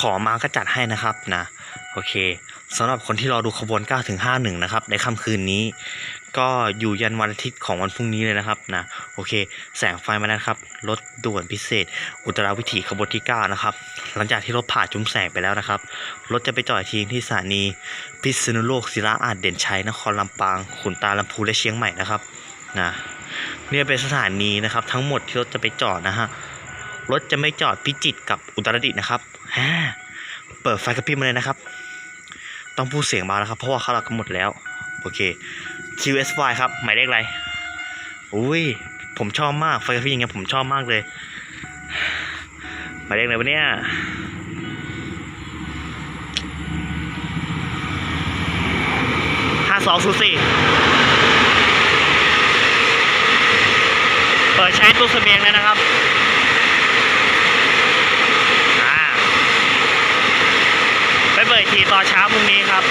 ขอมาก็จัดให้นะครับนะโอเคสำหรับคนที่รอดูขบวน 9 ถึง 51 นะครับ ในค่ำคืนนี้ ก็อยู่ยันวันอาทิตย์ของวันพรุ่งนี้เลยนะครับนะโอเค แสงไฟมาแล้วครับรถด่วนพิเศษ อุตราวิถีขบวนที่ 9 นะครับ หลังจากที่รถผ่าจุ้มแสงไปแล้วนะครับ รถจะไปจอดทีที่สถานี พิษณุโลกศิลาอาจเด่นชัยนครลำปาง ขุนตาลำพูและเชียงใหม่นะครับนะเนี่ยเป็นสถานีนะครับ ทั้งหมดที่รถจะไปจอดนะฮะ รถจะไม่จอดพิจิตกับอุตรดิตถ์นะครับฮ่าเปิดไฟกระพริบมาเลยนะครับ ต้องพูดเสียงเบานะครับ เพราะว่าเขาหลับกันหมดแล้ว โอเค QSY ครับ หมายเลขอะไร อุ้ย ผมชอบมาก ไฟกระพริบอย่างเงี้ยผมชอบมากเลย หมายเลขอะไรวะเนี่ยห้าสองศูนย์สี่เปิดใช้ตู้เสบียงแล้วนะครับ อ่า ไปเปิด อีกทีตอนเช้าพรุ่งนี้ครับ